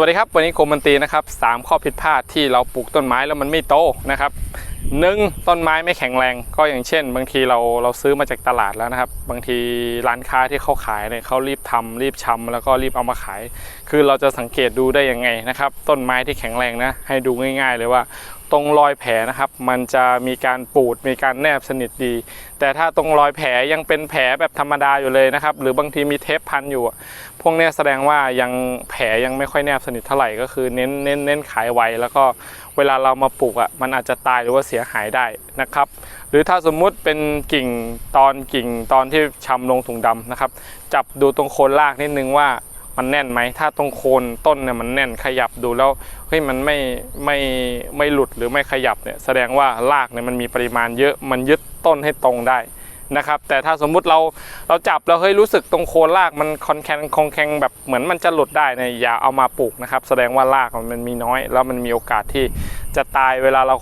วัสดีครับ วันนี้โคมมันตีนะครับสามข้อผิดพลาดที่เราปลูกต้นไม้แล้วมันไม่โตนะครับหนึ่งต้นไม้ไม่แข็งแรง ก็อย่างเช่น บางทีเราเราซื้อมาจากตลาดแล้วนะครับ บางทีร้านค้าที่เขาขายเนี่ยเขารีบทำรีบชำแล้วก็รีบเอามาขาย คือเราจะสังเกตดูได้ยังไงนะครับ ต้นไม้ที่แข็งแรงนะ ให้ดูง่าย ๆ เลยว่า ตรงรอยแผลนะครับ มันจะมีการปูดมีการแนบสนิทดี แต่ถ้าตรงรอยแผลยังเป็นแผลแบบธรรมดาอยู่เลยนะครับ หรือบางทีมีเทปพันอยู่ พวกนี้แสดงว่ายังแผลยังไม่ค่อยแนบสนิทเท่าไหร่ก็คือเน้นเน้นเน้นขายไวแล้วก็เวลาเรามาปลูกอะมันอาจจะตายหรือว่าเสียหายได้นะครับ หรือถ้าสมมุติเป็นกิ่งตอนกิ่งตอนที่ชำลงถุงดำนะครับ จับดูตรงโคนรากนิดนึงว่า มันแน่นไหมถ้าตรงโคนต้นเนี่ยมันแน่นขยับดูแล้วเฮ้ยมันไม่ไม่ไม่หลุดหรือไม่ขยับเนี่ยแสดงว่ารากเนี่ยมันมีปริมาณเยอะมันยึดต้นให้ตรงได้นะครับแต่ถ้าสมมุติเราเราจับแล้วเฮ้ยรู้สึกตรงโคนรากมันคอนแคนคองแข็งแบบเหมือนมันจะหลุดได้เนี่ยอย่าเอามาปลูกนะครับ แสดงว่ารากมันมีน้อย แล้วมันมีโอกาสที่จะตายเวลาเรา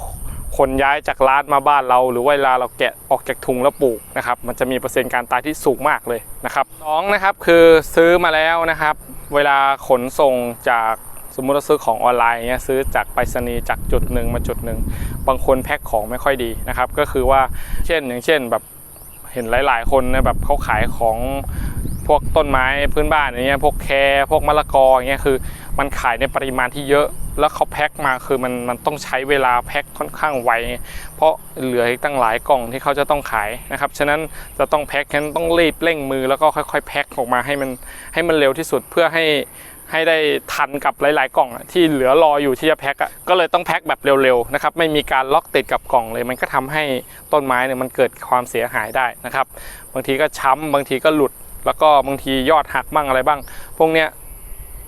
คนย้ายจากร้านมาบ้านเรา หรือเวลาเราแกะออกจากถุงแล้วปลูกนะครับมันจะมีเปอร์เซ็นต์การตายที่สูงมากเลยนะครับสองนะครับคือซื้อมาแล้วนะครับ เวลาขนส่งจากสมมุติเราซื้อของออนไลน์เงี้ยซื้อจากไปรษณีย์จากจุดหนึ่งมาจุดหนึ่งบางคนแพ็คของไม่ค่อยดีนะครับก็คือว่าเช่นอย่างเช่นแบบเห็นหลาย ๆ คนนะแบบเขาขายของพวกต้นไม้พื้นบ้านอย่างเงี้ยพวกแครพวกมะละกออย่างเงี้ยคือ มันขายในปริมาณที่เยอะ แล้วเขาแพ็คมาคือมันมันต้องใช้เวลาแพ็คค่อนข้างไว เพราะเหลืออีกตั้งหลายกล่องที่เขาจะต้องขายนะครับ ฉะนั้นจะต้องแพ็คฉะนั้นต้องรีบเร่งมือแล้วก็ค่อยๆแพ็คออกมาให้มันให้มันเร็วที่สุดเพื่อให้ให้ได้ทันกับหลาย ๆ กล่องที่เหลือรออยู่ที่จะแพ็คอะก็เลยต้องแพ็คแบบเร็ว ๆ นะครับ ไม่มีการล็อกติดกับกล่องเลย มันก็ทำให้ต้นไม้เนี่ยมันเกิดความเสียหายได้นะครับ บางทีก็ช้ำบางทีก็หลุด แล้วก็บางทียอดหักบ้างอะไรบ้าง พวกเนี้ย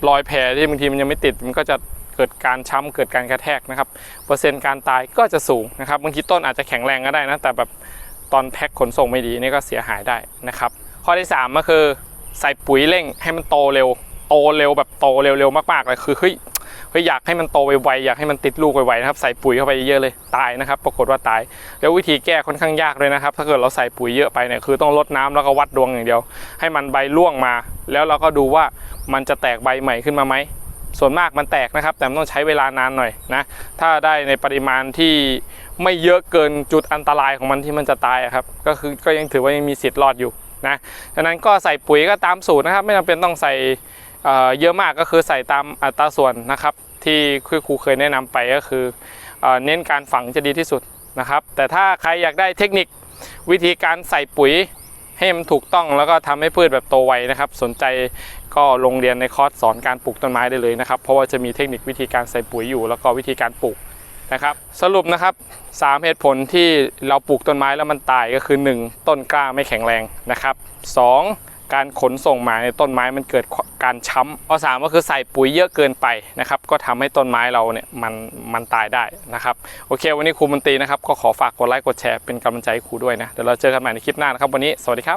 รอยแผลที่บางทีมันยังไม่ติดมันก็จะ เกิดการช้ำเกิดการกระแทกนะครับเปอร์เซ็นต์การตายก็จะสูงนะครับบางทีต้นอาจจะแข็งแรงก็ได้นะแต่แบบตอนแพ็คขนส่งไม่ดีนี่ก็เสียหายได้นะครับ ข้อที่ 3 ก็คือใส่ปุ๋ยเร่งให้มันโตเร็ว โตเร็วแบบโตเร็วๆมากๆเลยคือเฮ้ยเฮ้ยอยากให้มันโตไวๆอยากให้มันติดลูกไวๆนะครับใส่ปุ๋ยเข้าไปเยอะเลยตายนะครับ ปรากฏว่าตาย แล้ววิธีแก้ค่อนข้างยากเลยนะครับ ถ้าเกิดเราใส่ปุ๋ยเยอะไปเนี่ยคือต้องลดน้ำแล้วก็วัดดวงอย่างเดียว ให้มันใบร่วงมา แล้วเราก็ดูว่ามันจะแตกใบใหม่ขึ้นมาไหม ส่วนมากมันแตกนะครับ แต่มันต้องใช้เวลานานหน่อยนะ ถ้าได้ในปริมาณที่ไม่เยอะเกินจุดอันตรายของมันที่มันจะตายครับ ก็คือก็ยังถือว่ายังมีสิทธิ์รอดอยู่นะดังนั้นก็ใส่ปุ๋ยก็ตามสูตรนะครับ ไม่จำเป็นต้องใส่เยอะมากก็คือใส่ตามอัตราส่วนนะครับ ที่ครูเคยแนะนำไปก็คือเอเน้นการฝังจะดีที่สุดนะครับ แต่ถ้าใครอยากได้เทคนิควิธีการใส่ปุ๋ย ให้มันถูกต้องแล้วก็ทำให้พืชแบบโตไวนะครับ สนใจก็ลงเรียนในคอร์สสอนการปลูกต้นไม้ได้เลยนะครับ เพราะว่าจะมีเทคนิควิธีการใส่ปุ๋ยอยู่ แล้วก็วิธีการปลูกนะครับ สรุปนะครับสามเหตุผลที่เราปลูกต้นไม้แล้วมันตายก็คือ 1 ต้นกล้าไม่แข็งแรงนะครับสองการขนส่งมาในต้นไม้มันเกิด การช้ำข้อสามก็คือใส่ปุ๋ยเยอะเกินไปนะครับก็ทำให้ต้นไม้เราเนี่ยมันมันตายได้นะครับโอเค วันนี้ครูมนตรีนะครับก็ขอฝากกดไลค์กดแชร์เป็นกำลังใจให้ครูด้วยนะเดี๋ยวเราเจอกันใหม่ในคลิปหน้านะครับวันนี้สวัสดีครับ